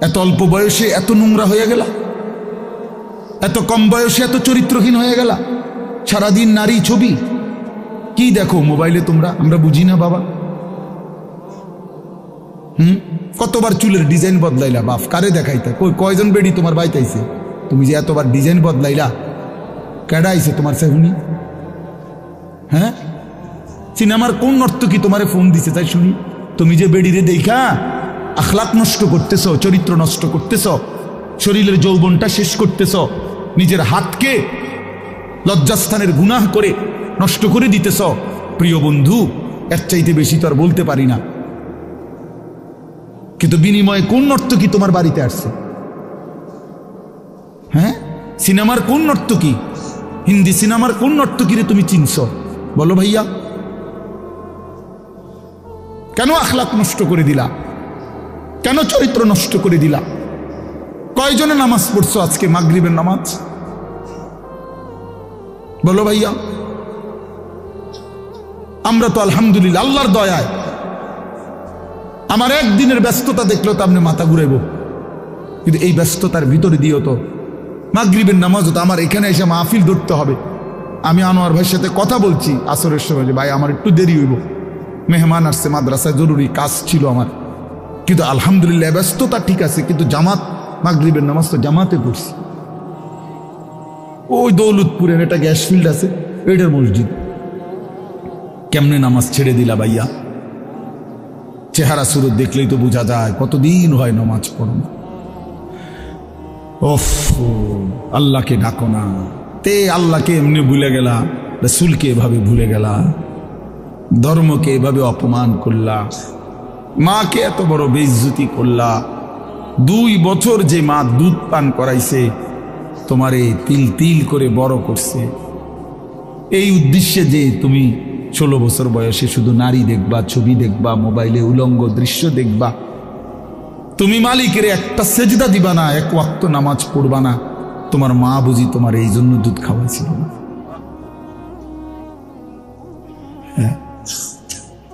এত অল্প বয়সে এত নোংরা হয়ে গেলা? এত কম বয়সে এত চরিত্রহীন হয়ে গেলা? সারাদিন নারী ছবি? কি দেখো মোবাইলে তোমরা? আমরা বুঝি না বাবা। হুম? কতবার চুলের ডিজাইন বদলাইলা? বাপ, কারে দেখাইতা? কই, কয়জন বেডি তোমার বাইতাইছে? তুমি যে এতবার ডিজাইন বদলাইলা, কেডা আইছে তোমার সেহুনি? হ্যাঁ? সিনেমার কোন নর্তকী তোমারে ফোন দিছে তাই শুনি? তুমি যে বেডিরে দেখা আখলাক নষ্ট করতেছ, চরিত্র নষ্ট করতেছ, শরীরের যৌবনটা শেষ করতেছ, নিজের হাতকে লজ্জাস্থানের গুনাহ করে নষ্ট করে দিতেছ। প্রিয় বন্ধু, এর চাইতে বেশি তো আর বলতে পারি না। কিন্তু বিনিময়ে কোন নর্তকী তোমার বাড়িতে আসছে? হ্যাঁ? সিনেমার কোন নর্তকী হিন্দি সিনেমার কোন নর্তকীরে তুমি চিনছ? বলো ভাইয়া। কেন আখলাক নষ্ট করে দিলা? কেন চরিত্র নষ্ট করে দিলা? কয়জনে নামাজ পড়ছো আজকে মাগরিবের নামাজ? বলো ভাইয়া। আমরা তো আলহামদুলিল্লাহ আল্লাহর দয়ায়। আমার একদিনের ব্যস্ততা দেখলেও তো আপনি মাথা ঘুরাইব। কিন্তু এই ব্যস্ততার ভিতরে দিয়েও তো মাগরিবের নামাজও তো আমার এখানে এসে মাহফিল ধরতে হবে। আমি আনোয়ার ভাইয়ের সাথে কথা বলছি আসরের সময় ভাই, আমার একটু দেরি হইব। মেহমান আসছে, মাদ্রাসায় জরুরি কাজ ছিল আমার। কিন্তু আলহামদুলিল্লাহ ব্যস্ততা ঠিক আছে, কিন্তু জামাত মাগরিবের নামাজ তো জামাতে পড়ছি। ওই দৌলতপুরের একটা গ্যাস ফিল্ড আছে, এটার মসজিদ। কেমনে নামাজ ছেড়ে দিলা ভাইয়া? চেহারা সুরত দেখলেই তো বোঝা যায়, কতদিন হয় নামাজ পড়ো না। ওফ, আল্লাহকে ডাকো না। তে আল্লাহকে এমনি ভুলে গেলা, রসুলকে এভাবে ভুলে গেলা। ধর্মকে এভাবে অপমান করলা। মাকে এত বড় বেইজ্জতি করলা। দুই বছর যে মা দুধ পান করাইছে, তোমারে তিল তিল করে বড় করছে। এই উদ্দেশ্যে যে তুমি ষোলো বছর বয়সে শুধু নারী দেখবা, ছবি দেখবা, মোবাইলে উলঙ্গ দৃশ্য দেখবা, তুমি মালিকের একটা সেজদা দিবা না, এক ওয়াক্ত নামাজ পড়বা না, তোমার মা বুঝি তোমার এই জন্য দুধ খাওয়াইছিল না। হ্যাঁ।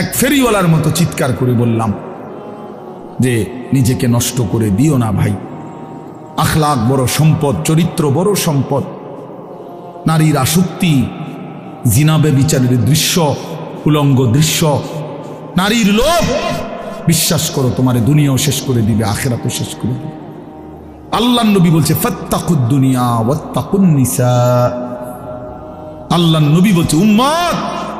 এক ফেরিওয়ালার মতো চিৎকার করে বললাম, যে নিজেকে নষ্ট করে দিও না ভাই। আখলাক বড় সম্পদ, চরিত্র বড় সম্পদ। নারীর আসক্তি জিনাবে বিচারের দৃশ্য, উলঙ্গ দৃশ্য। নারীর লোভ, বিশ্বাস করো, তোমার দুনিয়াও শেষ করে দিবে, আখেরাতও শেষ করে দিবে। আল্লাহ নবী বলছে, ফত্তাকুদ দুনিয়া ওয়াত্তাকুন নিসা। আল্লাহ নবী বলছে উম্মত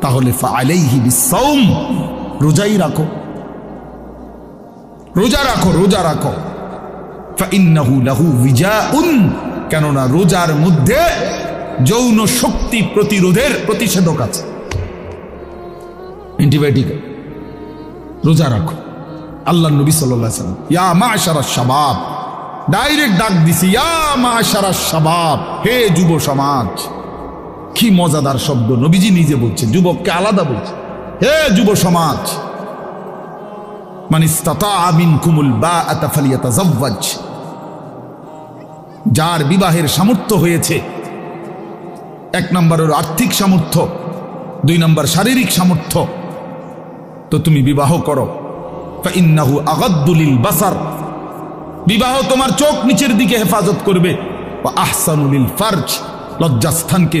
তাহলে রোজাই রাখো। রোজা রাখো রোজা রাখো। ফাইন্নাহু লাহু বিজাউন কেননা রোজার মধ্যে যৌন শক্তি প্রতিরোধের প্রতিষেধক আছে। অ্যান্টিবায়োটিক রোজা রাখো। আল্লাহ নবী সাল্লাম, ইয়া মা সারা শাবাব। ডাইরেক্ট ডাক দিছি, ইয়া মা সারা শাবাব। হে যুব সমাজ। কি মজাদার শব্দ নবীজি নিজে বলছে যুবককে আলাদা বলছে হে যুব সমাজ মানে যার বিবাহের সামর্থ্য হয়েছে, এক নম্বর আর্থিক সামর্থ্য, দুই নম্বর শারীরিক সামর্থ্য, তো তুমি বিবাহ করো। ইন্নাহু আগাদ্দুলিল বাসার। বিবাহ তোমার চোখ নিচের দিকে হেফাজত করবে। আহসানুলিল ফার্জ, লজ্জাস্থানকে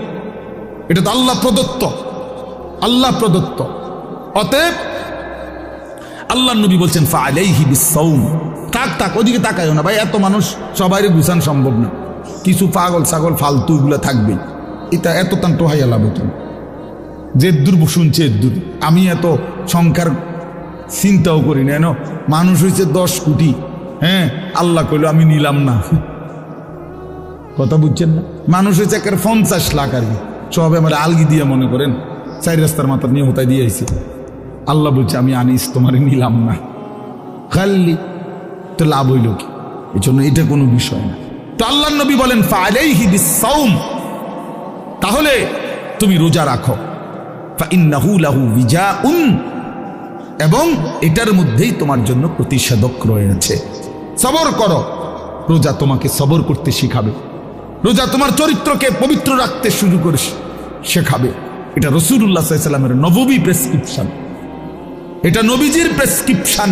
এটা তো আল্লাহ প্রদত্ত। আল্লাহ প্রদত্ত। অতএব আল্লাহ নবী বলছেন ফালাইহি বিসাউম তাক তাক ওদিকে তাকায়ও না। ভাই, এত মানুষ সবাই গুছান সম্ভব না। কিছু পাগল ছাগল ফালতু এগুলো থাকবেই। এটা এত তান টোহাইয়া লাভ হতো না। যে দূর শুনছে দূর আমি এত সংখ্যার চিন্তাও করি না। মানুষ হয়েছে দশ কোটি। হ্যাঁ আল্লাহ কইল, আমি নিলাম না। কথা বুঝছেন না? মানুষ হয়েছে একের পঞ্চাশ লাখ আর কি। সবে আমার আলগি দিয়ে মনে করেন, চারি রাস্তার মাথার নিয়ে হতায় দিয়ে আইছে। আল্লাহ বলছে, আমি আনিস, তোমার নিলাম না। খাল্লি তো লাভ হইল কি? এই জন্য এটা কোনো বিষয় না। তো আল্লাহ নবী বলেন তাহলে তুমি রোজা রাখো। এবং এটার মধ্যেই তোমার জন্য প্রতিষেধক রয়েছে। সবর করো। রোজা তোমাকে সবর করতে শিখাবে। রোজা তোমার চরিত্রকে পবিত্র রাখতে শুরু করে শেখাবে। এটা রসুল্লাহ সাল্লামের নববী প্রেসক্রিপশন। এটা নবীজির প্রেসক্রিপশন,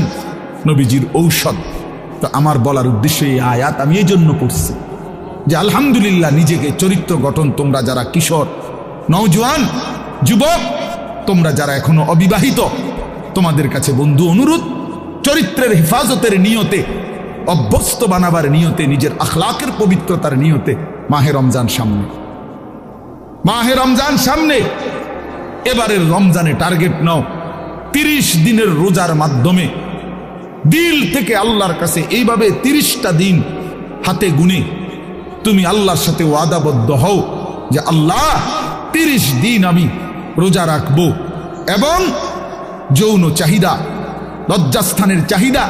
নবীজির ঔষধ। তো আমার বলার উদ্দেশ্যে এই আয়াত আমি এই জন্য পড়ছি যে আলহামদুলিল্লাহ নিজেকে চরিত্র গঠন, তোমরা যারা কিশোর, নওজোয়ান, যুবক, তোমরা যারা এখনও অবিবাহিত, তোমাদের কাছে বন্ধু অনুরোধ, চরিত্রের হেফাজতের নিয়তে অভ্যস্ত বানাবার নিয়তে, নিজের আখলাকের পবিত্রতার নিয়তে মাহে রমজান সামনে। মাহে রমজান সামনে। এবারের রমজানে টার্গেট নাও। তিরিশ দিনের রোজার মাধ্যমে দিল থেকে আল্লাহর কাছে এইভাবে তিরিশটা দিন হাতে গুনে তুমি আল্লাহর সাথে ওয়াদাবদ্ধ হও যে আল্লাহ, তিরিশ দিন আমি রোজা রাখব এবং যৌন চাহিদা, লজ্জাস্থানের চাহিদা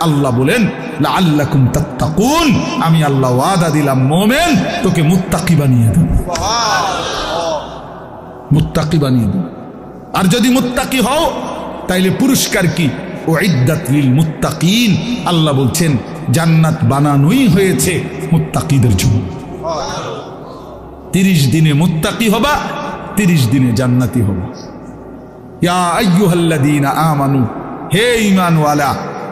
আল্লাহ বলেন আল্লাকুম তাত্তাকুন। আমি আল্লাহ ওয়াদা দিলাম, মোমেন, তোকে মুত্তাকি বানিয়ে দেব। মুত্তাকি বানিয়ে দেব। আর যদি মুত্তাকি হও, তাইলে পুরস্কার কি? ও ইদ্দাত লিল মুত্তাকিন। আল্লাহ বলছেন, জান্নাত বানানোই হয়েছে মুত্তাকিদের জন্য। তিরিশ দিনে মুত্তাকি হবা, তিরিশ দিনে জান্নাতি হবা। ইয়া আইয়ুহাল্লাযীনা আমানু, হে ঈমানওয়ালা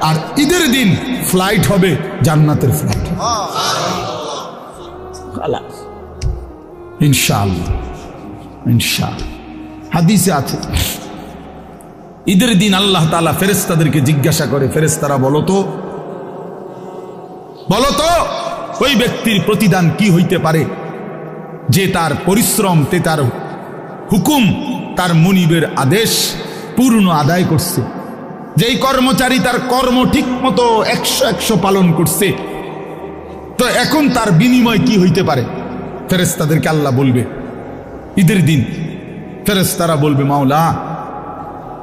আর ঈদের দিন ফ্লাইট হবে জান্নাতের ফ্লাইট ইনশাআল্লাহ ইনশাআল্লাহ। হাদিসে আছে ঈদের দিন আল্লাহ তালা ফেরেস্তাদেরকে জিজ্ঞাসা করে ফেরেস্তারা বলো তো বলো তো ওই ব্যক্তির প্রতিদান কি হইতে পারে? যে তার পরিশ্রম তে তার হুকুম তার মনিবের আদেশ পূর্ণ আদায় করছে। যেই কর্মচারী তার কর্ম ঠিক মতো একশো একশো পালন করছে, তো এখন তার বিনিময় কি হইতে পারে? ফেরেস্তাদেরকে আল্লাহ বলবে, ঈদের দিন ফেরেস্তারা বলবে, মাওলা,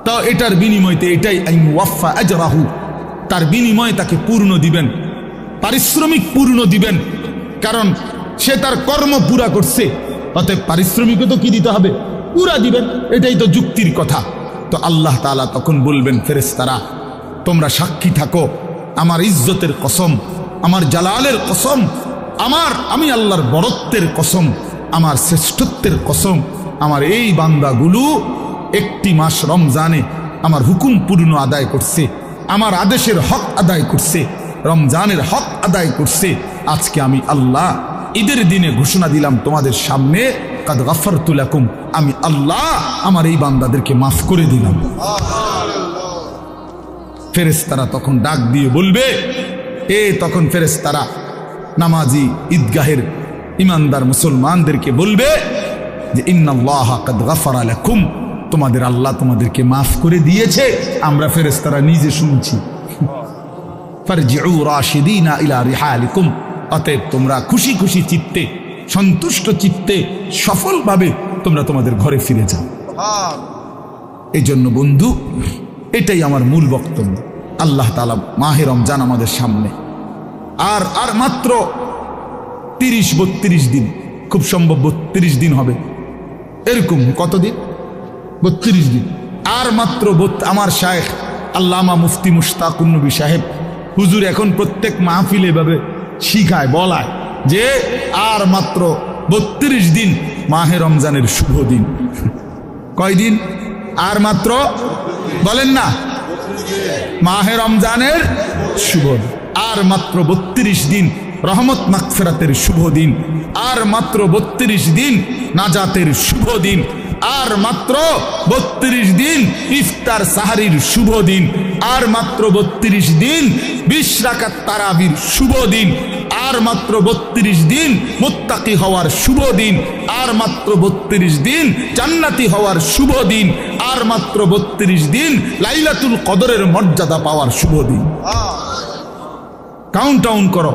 তা এটার বিনিময়তে এটাই আইন ওয়াফা আজরাহু। তার বিনিময় তাকে পূর্ণ দিবেন, পারিশ্রমিক পূর্ণ দিবেন, কারণ সে তার কর্ম পুরা করছে। অতএব পারিশ্রমিকও তো কি দিতে হবে? পুরা দিবেন, এটাই তো যুক্তির কথা। তো আল্লাহ তাআলা তখন বলবেন ফেরেস্তারা তোমরা সাক্ষী থাকো, আমার ইজ্জতের কসম, আমার জালালের কসম, আমার, আমি আল্লাহর বরত্বের কসম, আমার শ্রেষ্ঠত্বের কসম, আমার এই বান্দাগুলো একটি মাস রমজানে আমার হুকুম পূর্ণ আদায় করছে, আমার আদেশের হক আদায় করছে, রমজানের হক আদায় করছে। আজকে আমি আল্লাহ ঈদের দিনে ঘোষণা দিলাম তোমাদের সামনে কাদ গাফার আমি আল্লাহ আমার এই বান্দাদেরকে মাফ করে দিলাম। ফেরেস্তারা তখন ডাক দিয়ে বলবে, এ তখন ফেরেস্তারা নামাজি ঈদগাহের ইমানদার মুসলমানদেরকে বলবে যে, ইন্নাল্লাহ কাদ গাফার আলাকুম তোমাদের আল্লাহ তোমাদেরকে মাফ করে দিয়েছে। আমরা ফেরেস্তারা নিজে শুনছি। ফারজিউ রাশিদিনা ইলা রিহালিকুম। অতএব তোমরা খুশি খুশি চিত্তে সন্তুষ্ট চিত্তে সফলভাবে তোমরা তোমাদের ঘরে ফিরে যাও। এই জন্য বন্ধু, এটাই আমার মূল বক্তব্য। আল্লাহ তালা মাহে রমজান আমাদের সামনে। আর আর মাত্র তিরিশ বত্রিশ দিন, খুব সম্ভব বত্রিশ দিন হবে। এরকম কতদিন? বত্রিশ দিন। আর মাত্র আমার শায়েখ আল্লামা মুফতি মুশতাকুন্নবী সাহেব, হুজুর এখন প্রত্যেক মাহফিল এভাবে শিখায়, বলায়। যে আর মাত্র বত্রিশ দিন মাহে রমজানের শুভ দিন। কয়দিন আর মাত্র? বলেন না। মাহে রমজানের শুভ আর মাত্র বত্রিশ দিন রহমত মাকফেরাতের শুভ দিন। আর মাত্র বত্রিশ দিন নাজাতের শুভ দিন। আর মাত্র বত্রিশ দিন ইফতার সাহারির শুভ দিন। আর মাত্র বত্রিশ দিন, বিশ রাকাত তারাবির শুভ দিন। আর মাত্র বত্রিশ দিন, মোত্তাকি হওয়ার শুভ দিন। আর মাত্র বত্রিশ দিন, জান্নাতি হওয়ার শুভ দিন। আর মাত্র বত্রিশ দিন, লাইলাতুল কদরের মর্যাদা পাওয়ার শুভ দিন। কাউন্ট ডাউন করো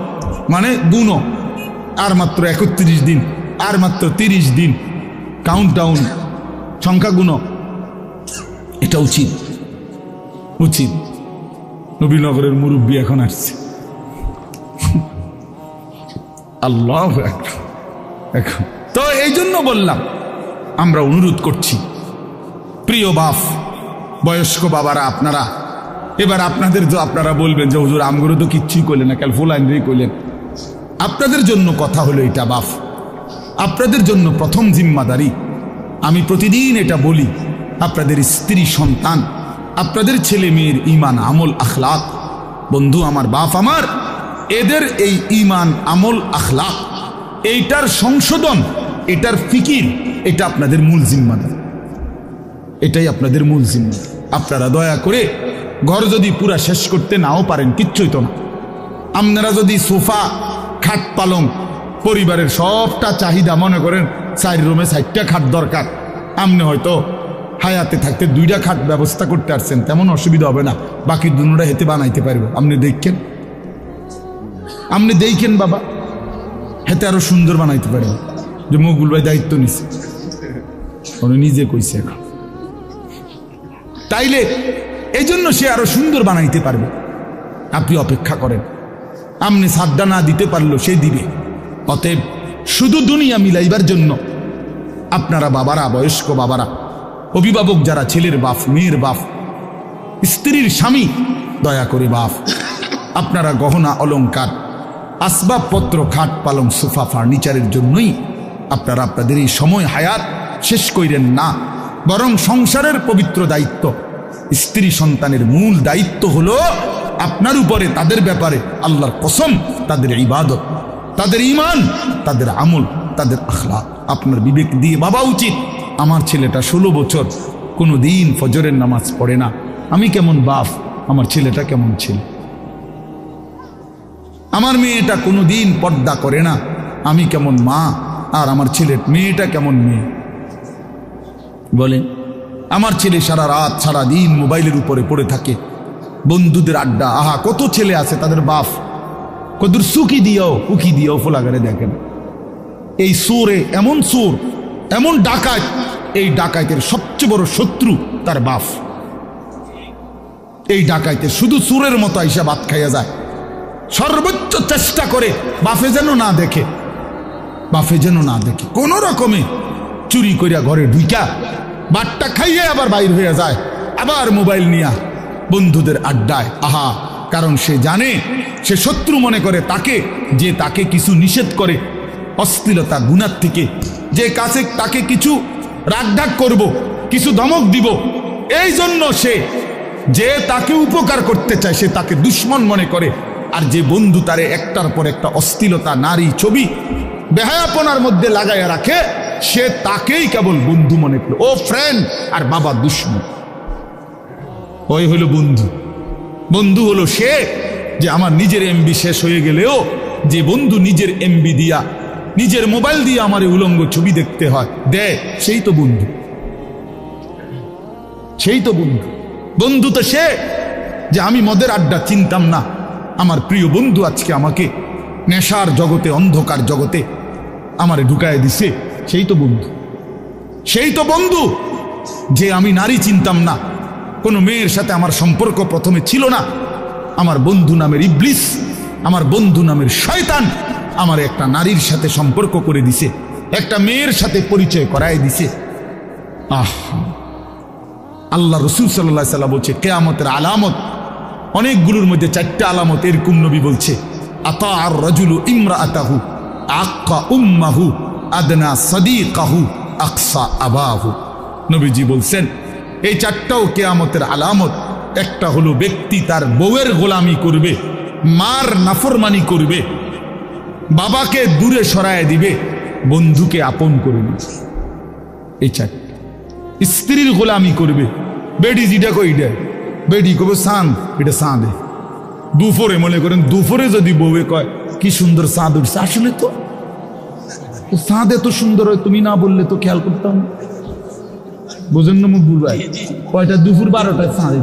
মানে গুণ আর মাত্র একত্রিশ দিন, আর মাত্র তিরিশ দিন। কাউন্ট ডাউন সংখ্যা গুণ এটা উচিত। উচিত। নবীনগরের মুরব্বী এখন আসছে। আল্লাহ। এখন। তো এই জন্য বললাম, আমরা অনুরোধ করছি, প্রিয় বাপ, বয়স্ক বাবারা, আপনারা, এবার আপনাদের যে আপনারা বলবেন যে, হুজুর আমগুলো তো কিচ্ছুই করলেন না কাল ফুলাইন রে কইলেন? আপনাদের জন্য কথা হলো এটা বাফ আপনাদের জন্য প্রথম জিম্মাদারি। আমি প্রতিদিন এটা বলি, আপনাদের স্ত্রী সন্তান আপনাদের ছেলে মেয়ের ইমান আমল, আখলাক। বন্ধু, আমার বাপ, আমার, এদের এই ইমান আমল, আখলাক, এইটার সংশোধন, এটার ফিকির, এটা আপনাদের মূল জিম্মাদারি। এটাই আপনাদের মূল জিম্মা আপনারা দয়া করে ঘর যদি পুরা শেষ করতে নাও পারেন, কিচ্ছুই তো না। আপনারা যদি সোফা, খাট পালং, পরিবারের সবটা চাহিদা মনে করেন, চার রুমে চারটা খাট দরকার। আপনি হয়তো হায়াতে থাকতে দুইটা খাট ব্যবস্থা করতে পারছেন তেমন অসুবিধা হবে না। বাকি দুটা হেতে বানাইতে পারবে। আপনি দেখছেন আপনি দেখেন বাবা, হেতে আরও সুন্দর বানাইতে পারবে। যে মকবুল ভাই দায়িত্ব নিছে। উনি নিজে কইছে এখন। তাইলে এই জন্য সে আরও সুন্দর বানাইতে পারবে। আপনি অপেক্ষা করেন। আপনি সাদ্দা না দিতে পারল সে দিবে। অতএব শুধু দুনিয়া মিলাইবার জন্য আপনারা বাবারা, বয়স্ক বাবারা অভিভাবক যারা ছেলের বাপ, মেয়ের বাপ, স্ত্রীর স্বামী, দয়া করে বাপ, আপনারা গহনা, অলংকার, আসবাবপত্র, খাট, পালং, সোফা, ফার্নিচারের জন্যই আপনারা আপনাদের এই সময় হায়াত শেষ কইরেন না। বরং সংসারের পবিত্র দায়িত্ব, স্ত্রী সন্তানের মূল দায়িত্ব হলো আপনার উপরে, তাদের ব্যাপারে আল্লাহর কসম, তাদের ইবাদত, তাদের ইমান তাদের আমল, তাদের আখলা আপনার বিবেক দিয়ে ভাবা উচিত। আমার ছেলেটা ষোলো বছর কোনো দিন ফজরের নামাজ পড়ে না। আমি কেমন বাপ, আমার ছেলেটা কেমন ছেলে। আমার মেয়েটা কোনো দিন পর্দা করে না। আমি কেমন মা, আর আমার ছেলের মেয়েটা কেমন মেয়ে। বলেন, আমার ছেলে সারা রাত, সারা দিন মোবাইলের উপরে পড়ে থাকে। বন্ধুদের আড্ডা, আহা, কত ছেলে আছে তাদের বাপ। কদুর সুকি দিও উকি দিও ফোলাগারে দেখেন এই সুরে, এমন সুর এমন ডাকাত, এই ডাকাইতের সবচেয়ে বড় শত্রু তার বাপ। এই ডাকাইতে শুধু সুরের মতো আইসা ভাত খাইয়া যায়। সর্বোচ্চ চেষ্টা করে বাফে যেন না দেখে। বাফে যেন না দেখে। কোন রকমে চুরি করিয়া ঘরে ঢুইকা বাটটা খাইয়ে আবার বাইর হয়ে যায়। আবার মোবাইল নিয়া বন্ধুদের আড্ডায়। আহা, কারণ সে জানে, সে শত্রু মনে করে তাকে, যে তাকে কিছু নিষেধ করে, অশ্লীলতা গুণার থেকে যে কাছে তাকে কিছু রাগঢাক করব, কিছু ধমক দিব, এই জন্য সে যে তাকে উপকার করতে চায়, সে তাকে দুশ্মন মনে করে। আর যে বন্ধু তারে একটার পর একটা অস্থিরতা নারী ছবি, বেহায়াপনার মধ্যে লাগাইয়া রাখে, সে তাকেই কেবল বন্ধু মনে করে। ও ফ্রেন্ড আর বাবা দুশ্মন। ওই হলো বন্ধু। বন্ধু হলো সে যে আমার নিজের এমবি শেষ হয়ে গেলেও, যে বন্ধু নিজের এমবি দিয়া নিজের মোবাইল দিয়ে আমার উলঙ্গ ছবি দেখতে হয়। দে, সেই তো বন্ধু। সেই তো বন্ধু। বন্ধু তো সে যে আমি মদের আড্ডা চিনতাম না। আমার প্রিয় বন্ধু আজকে আমাকে নেশার জগতে, অন্ধকার জগতে আমারে ঢুকায় দিছে। সেই তো বন্ধু। সেই তো বন্ধু যে আমি নারী চিনতাম না। কোনো মেয়ের সাথে আমার সম্পর্ক প্রথমে ছিল না। আমার বন্ধু নামের ইবলিস, আমার বন্ধু নামের শয়তান আমার একটা নারীর সাথে সম্পর্ক করে দিছে। একটা মেয়ের সাথে পরিচয় করায় দিছে। আহ। আল্লাহ রসুল সাল্লাহ সাল্লাম বলছে, কেয়ামতের আলামত, অনেকগুলোর মধ্যে চারটা আলামত এরকম নবী বলছে, আতা আর রজুলু ইমরা আতাহু আক্কা উম্মাহু, আদনা সদি কাহু আকসা আবাহু। নবীজি বলছেন, এই চারটাও কেয়ামতের আলামত, একটা হলো ব্যক্তি তার বউয়ের গোলামি করবে, মার নাফরমানি করবে বাবাকে দূরে সরায় দিবে, বন্ধুকে আপন করে নিবে। এই চারটা স্ত্রীর গোলামি করবে। বেডি যেটা কই এটা? বেডি কবে সাঁদ? এটা সাঁদে। দুপুরে মনে করেন, দুপুরে যদি বউয়ে কয়, কি সুন্দর চাঁদ উঠছে। আসলে তো চাঁদ এত সুন্দর হয়, তুমি না বললে তো খেয়াল করতাম। বোঝেন না মুখ বুড়াই কয়টা? দুপুর বারোটায় চাঁদে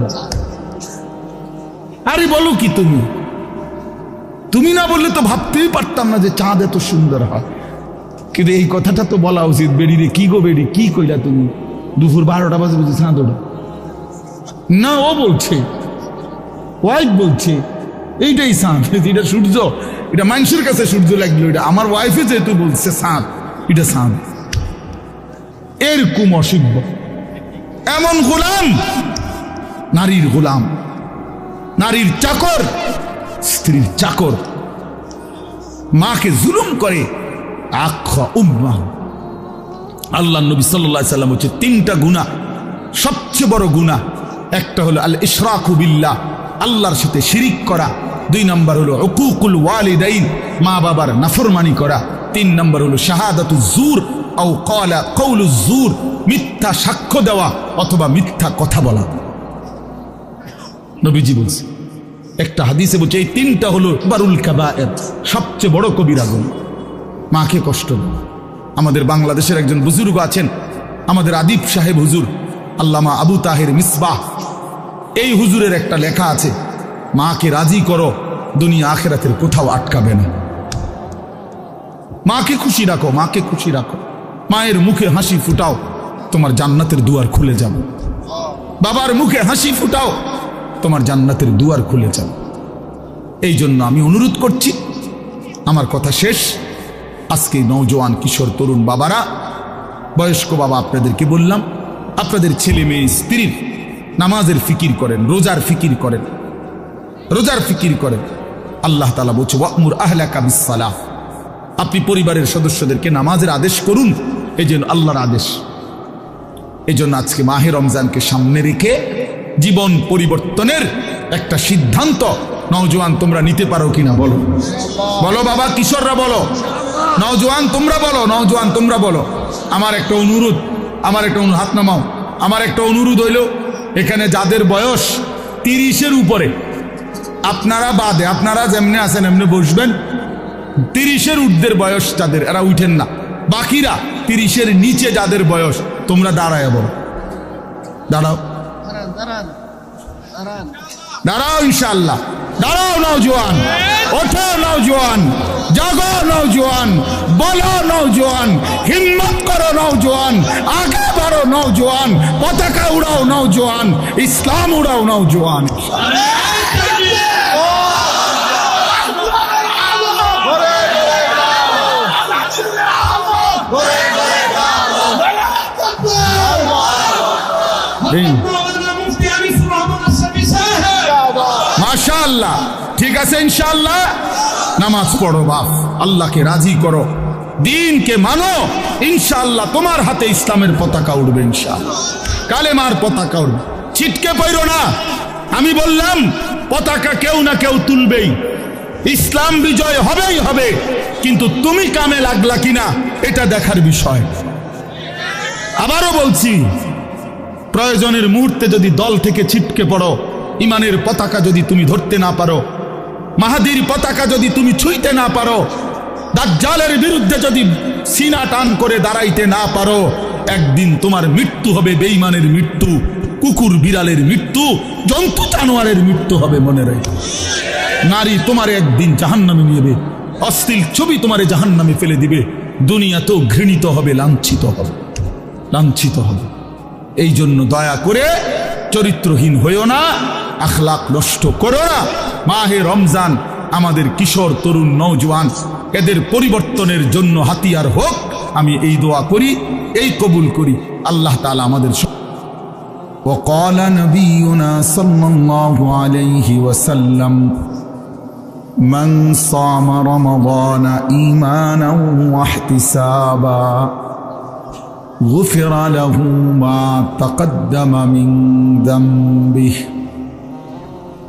আরে বলো কি তুমি? তুমি না বললে তো ভাবতেই পারতাম না যে চাঁদ এত সুন্দর হয়। কিন্তু এই কথাটা তো বলা উচিত। বেড়ি রে, কি গো বেড়ি? কি কইলা তুমি? দুপুর বারোটা বাজে বুঝি চাঁদ ওঠে। না, ও বলছে। ওয়াইফ বলছে, এইটাই চাঁদ, এটা সূর্য। এটা মানুষের কাছে সূর্য লাগল এটা। আমার ওয়াইফে যেহেতু বলছে চাঁদ, এটা চাঁদ। এরকম অসিব্য এমন গোলাম, নারীর গোলাম, নারীর চাকর। স্ত্রীর চাকর। মাকে জুলুম করে আখ্যা উম্মা। আল্লাহ নবী সাল্লাহ সাল্লাম হচ্ছে তিনটা গুণা। সবচেয়ে বড় গুণা একটা হলো আল ইশরাকুবিল্লাহ আল্লাহর সাথে শিরিক করা। দুই নম্বর হলো অকুকুল ওয়ালিদাইন, মা বাবার নাফরমানি করা। তিন নম্বর হলো শাহাদাতু জুর, আও কলা কৌলু জুর, মিথ্যা সাক্ষ্য দেওয়া অথবা মিথ্যা কথা বলা। নবীজি বলছে একটা হাদিসে বলছে, এই তিনটা হলো বারুল কাবায়ের সবচেয়ে বড় কবিরা গুণ মাকে কষ্ট আমাদের বাংলাদেশের একজন বুজুর্গ আছেন, আমাদের আদিব সাহেব হুজুর, আল্লামা আবু তাহের মিসবাহ। এই হুজুরের একটা লেখা আছে, মাকে রাজি করো, দুনিয়া আখেরাতের কোথাও আটকাবে না। মাকে খুশি রাখো, মাকে খুশি রাখো। মায়ের মুখে হাসি ফুটাও, তোমার জান্নাতের দুয়ার খুলে যাবে। বাবার মুখে হাসি ফুটাও তোমার জান্নাতের দুয়ার খুলে যাবে এই জন্য আমি অনুরোধ করছি, আমার কথা শেষ। আজকে নৌজওয়ান কিশোর তরুণ বাবারা, বয়স্ক বাবা আপনাদেরকে বললাম, আপনাদের ছেলে মেয়ে স্ত্রীর নামাজের ফিকির করেন, রোজার ফিকির করেন, রোজার ফিকির করেন। আল্লাহ তালা বলছে ওয়াকমুর আহলা কাবিসালাহ আপনি পরিবারের সদস্যদেরকে নামাজের আদেশ করুন এই জন্য আল্লাহর আদেশ। এই জন্য আজকে মাহে রমজানকে সামনে রেখে জীবন পরিবর্তনের একটা সিদ্ধান্ত। নওজোয়ান, তোমরা নিতে পারো কিনা বলো? বলো বাবা, কিশোররা বলো। নওজোয়ান, তোমরা বলো। নওজোয়ান, তোমরা বলো। আমার একটা অনুরোধ, আমার একটা হাত নামাও। আমার একটা অনুরোধ হইল, এখানে যাদের বয়স তিরিশের উপরে, আপনারা বাদে, আপনারা যেমনি আছেন এমনি বসবেন। তিরিশের ঊর্ধ্বের বয়স যাদের, এরা উঠেন না। বাকিরা তিরিশের নিচে যাদের বয়স, তোমরা দাঁড়ায় বলো। দাঁড়াও। দাঁড়ান দাঁড়ান। দাঁড়ান দাঁড়াও ইনশাল্লাহ দাঁড়াও নওজোয়ান ওঠো নওজোয়ান জাগো নওজোয়ান বলো নওজোয়ান হিম্মত করো নওজোয়ান আগে বাড়ো নওজোয়ান পতাকা উড়াও নওজোয়ান ইসলাম উড়াও নওজোয়ান। মাশাআল্লাহ ঠিক আছে ইনশাআল্লাহ? নামাজ পড়ো বাপ, আল্লাহকে রাজি করো। দিনকে মানো, ইনশাআল্লাহ তোমার হাতে ইসলামের পতাকা উঠবে ইনশাআল্লাহ। কালেমার পতাকা উঠবে ছিটকে পড়ো না। আমি বললাম, পতাকা কেউ না কেউ তুলবেই। ইসলাম বিজয় হবেই হবে, কিন্তু তুমি কামে লাগলা কিনা, এটা দেখার বিষয়। আবারও বলছি, প্রয়োজনের মুহূর্তে যদি দল থেকে ছিটকে পড়ো ইমানের পতাকা যদি তুমি ধরতে না পারো, মাহাদির পতাকা যদি তুমি ছুঁইতে না পারো, দাজ্জালের বিরুদ্ধে যদি সিনা টান করে দাঁড়াইতে না পারো, একদিন তোমার মৃত্যু হবে বেইমানের মৃত্যু, কুকুর বিড়ালের মৃত্যু, জন্তু জানোয়ারের মৃত্যু হবে মনে রেখে নারী তোমার একদিন জাহান্নামে নিয়ে অশ্লীল ছবি তোমারে জাহান্নামে ফেলে দিবে দুনিয়া তো ঘৃণিত হবে, লাঞ্ছিত হবে লাঞ্ছিত হবে। এই জন্য দয়া করে চরিত্রহীন হইও না আখলাক নষ্ট করো না মাহে রমজান আমাদের কিশোর তরুণ নৌজওয়ান এদের পরিবর্তনের জন্য হাতিয়ার হোক আমি এই দোয়া করি এই কবুল করি আল্লাহ তাআলা আমাদের সব- وقال نبينا صلى الله عليه وسلم من صام رمضان ايمانا واحتسابا غفر له ما تقدم من ذنبه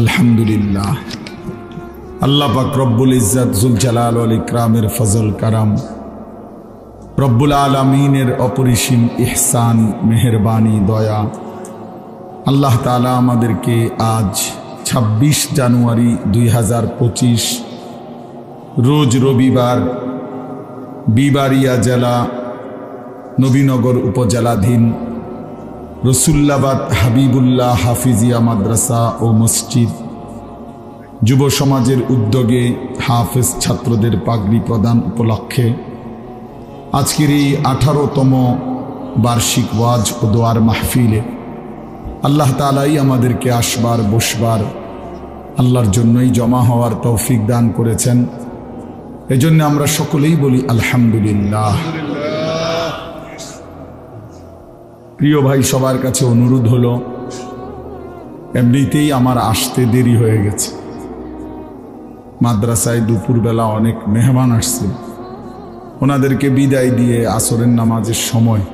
আলহামদুলিল্লাহ। আল্লাহ পাক রব্বুল ইজ্জাত, জুল জালাল আল ইকরামের ফজল কারাম, রব্বুল আলমিনের অপরিসীম ইহসান, মেহরবানি, দয়া, আল্লাহ তালা আমাদেরকে আজ ২৬ জানুয়ারি দুই হাজার পঁচিশ, রোজ রবিবার বিবারিয়া জেলা, নবীনগর উপজেলাধীন রসুল্লাবাদ হাবিবুল্লাহ হাফিজিয়া মাদ্রাসা ও মসজিদ। যুব সমাজের উদ্যোগে হাফেজ ছাত্রদের পাগড়ি প্রদান উপলক্ষে আজকের এই আঠারোতম বার্ষিক ওয়াজ ও দোয়ার মাহফিলে আল্লাহ তালাই আমাদেরকে আসবার, বসবার, আল্লাহর জন্যই জমা হওয়ার তৌফিক দান করেছেন। এজন্য আমরা সকলেই বলি আলহামদুলিল্লাহ। প্রিয় ভাই, সবার কাছে অনুরোধ হলো, এমনিতেই আমার আসতে দেরি হয়ে গেছে। মাদ্রাসায় দুপুরবেলা অনেক মেহমান আসছে। ওনাদেরকে বিদায় দিয়ে আসরের নামাজের সময়,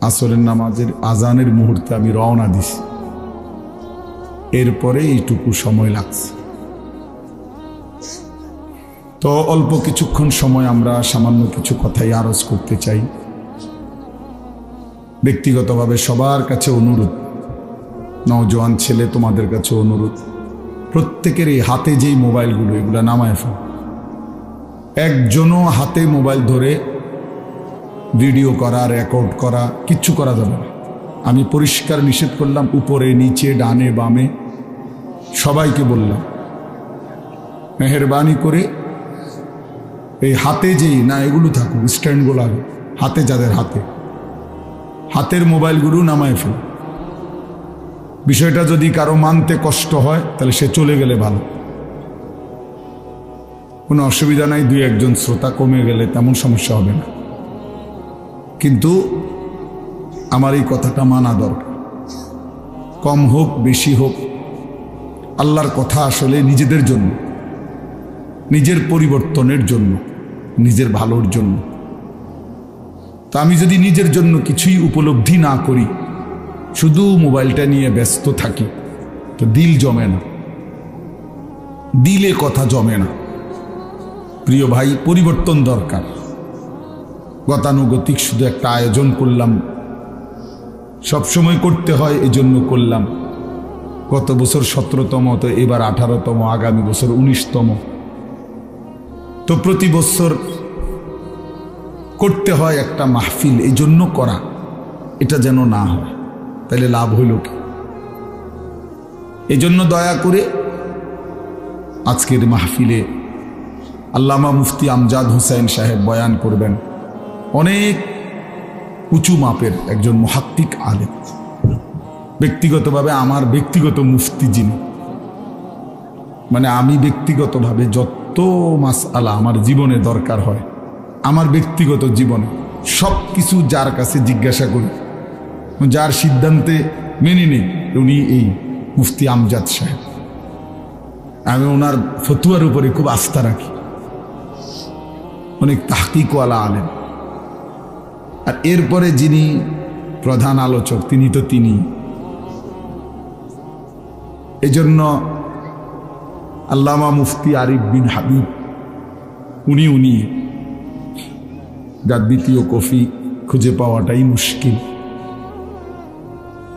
আসরের নামাজের আজানের মুহূর্তে আমি রওনা দিছি। এরপরে এইটুকু সময় লাগছে। তো অল্প কিছুক্ষণ সময় আমরা সামান্য কিছু কথাই আরজ করতে চাই। ব্যক্তিগতভাবে সবার কাছে অনুরোধ। নওজোয়ান ছেলে, তোমাদের কাছে অনুরোধ। প্রত্যেকের এই হাতে যেই মোবাইলগুলো, এগুলো নামায় ফেল। একজনও হাতে মোবাইল ধরে ভিডিও করা, রেকর্ড করা, কিচ্ছু করা যাবে না। আমি পরিষ্কার নিষেধ করলাম, উপরে, নিচে, ডানে, বামে, সবাইকে বললাম, মেহরবানি করে এই হাতে যেই, না, এগুলো থাকুক, স্ট্যান্ডগুলো আগে, হাতে যাদের হাতে। হাতের মোবাইলগুলো নামায় ফেল। বিষয়টা যদি কারও মানতে কষ্ট হয়, তাহলে সে চলে গেলে ভালো। কোনো অসুবিধা নাই, দুই একজন শ্রোতা কমে গেলে তেমন সমস্যা হবে না। কিন্তু আমার এই কথাটা মানা দরকার। কম হোক, বেশি হোক, আল্লাহর কথা আসলে নিজেদের জন্য, নিজের পরিবর্তনের জন্য, নিজের ভালোর জন্য। তা আমি যদি নিজের জন্য কিছুই উপলব্ধি না করি, শুধু মোবাইলটা নিয়ে ব্যস্ত থাকি, তো দিল জমে না। দিলে কথা জমে না। প্রিয় ভাই, পরিবর্তন দরকার। গতানুগতিক শুধু একটা আয়োজন করলাম, সবসময় করতে হয় এই জন্য করলাম। গত বছর সতেরোতম, তো এবার আঠারোতম, আগামী বছর উনিশতম। তো প্রতি বছর করতে হয় একটা মাহফিল এই জন্য করা। এটা যেন না হয় তাহলে লাভ হইল কি? এই জন্য দয়া করে আজকের মাহফিলে আল্লামা মুফতি আমজাদ হুসাইন সাহেব বয়ান করবেন। অনেক উঁচু মাপের একজন মহাত্মিক আলেম। ব্যক্তিগতভাবে আমার ব্যক্তিগত মুফতি যিনি মানে আমি ব্যক্তিগতভাবে যত মাস আলা আমার জীবনে দরকার হয় আমার ব্যক্তিগত জীবনে সব কিছু যার কাছে জিজ্ঞাসা করি, যার সিদ্ধান্তে মেনে নেই, উনি এই মুফতি আমজাদ সাহেব। আমি ওনার ফতুয়ার উপরে খুব আস্থা রাখি। অনেক তাহকিকওয়ালা আলেন আর এরপরে যিনি প্রধান আলোচক, তিনি তো তিনি। এজন্য আল্লামা মুফতি আরিফ বিন হাবিব, উনি উনি। যার দ্বিতীয় কফি খুঁজে পাওয়াটাই মুশকিল।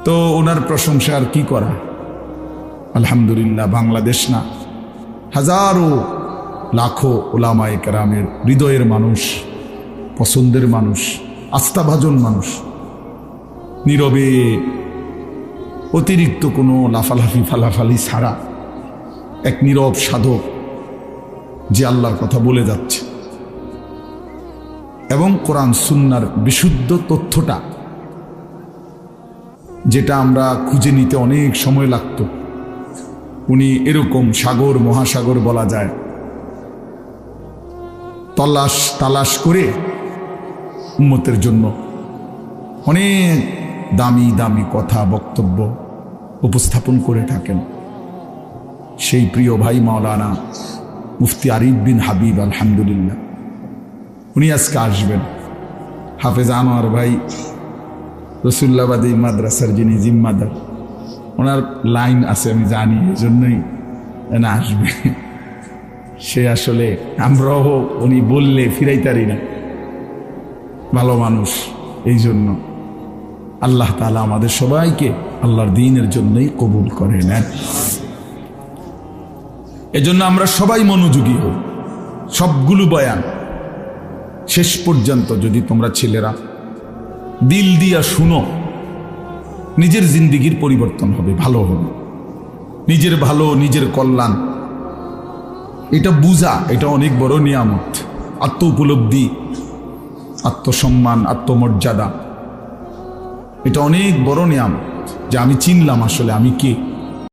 তো ওনার প্রশংসা আর কি করা? আলহামদুলিল্লাহ, বাংলাদেশ না। হাজারো লাখো ওলামায় কেরামের হৃদয়ের মানুষ, পছন্দের মানুষ, আস্থাভাজন মানুষ, নীরবে অতিরিক্ত কোনো লাফালাফি ফালাফালি ছাড়া এক নীরব সাধক যে আল্লাহর কথা বলে যাচ্ছে। এবং কোরআন সুন্নার বিশুদ্ধ তথ্যটা, যেটা আমরা খুঁজে নিতে অনেক সময় লাগত। উনি এরকম সাগর, মহাসাগর বলা যায়। তলাশ তালাশ করে উম্মতের জন্য অনেক দামি দামি কথা, বক্তব্য উপস্থাপন করে থাকেন। সেই প্রিয় ভাই মাওলানা মুফতি আরিফ বিন হাবিব, আলহামদুলিল্লাহ। উনি আজকে আসবেন। হাফেজ আনোয়ার ভাই রসুল্লাবাদী মাদ্রাসার যিনি জিম্মাদার, ওনার লাইন আছে, আমি জানি, এই জন্যই না আসবে। সে আসলে আমরাও উনি বললে ফিরাইতারি না। ভালো মানুষ, এই জন্য আল্লাহ তালা আমাদের সবাইকে আল্লাহর দিনের জন্যই কবুল করে নেন এজন্য আমরা সবাই মনোযোগী হই। সবগুলো বয়ান শেষ পর্যন্ত যদি তোমরা ছেলেরা দিল দিয়া শুনো, নিজের জিন্দিগির পরিবর্তন হবে, ভালো হবে। নিজের ভালো, নিজের কল্যাণ। এটা বুঝা, এটা অনেক বড় নিয়ামত। আত্ম উপলব্ধি আত্মসম্মান, আত্মমর্যাদা। এটা অনেক বড় নিয়ামত যে আমি চিনলাম আসলে আমি কে।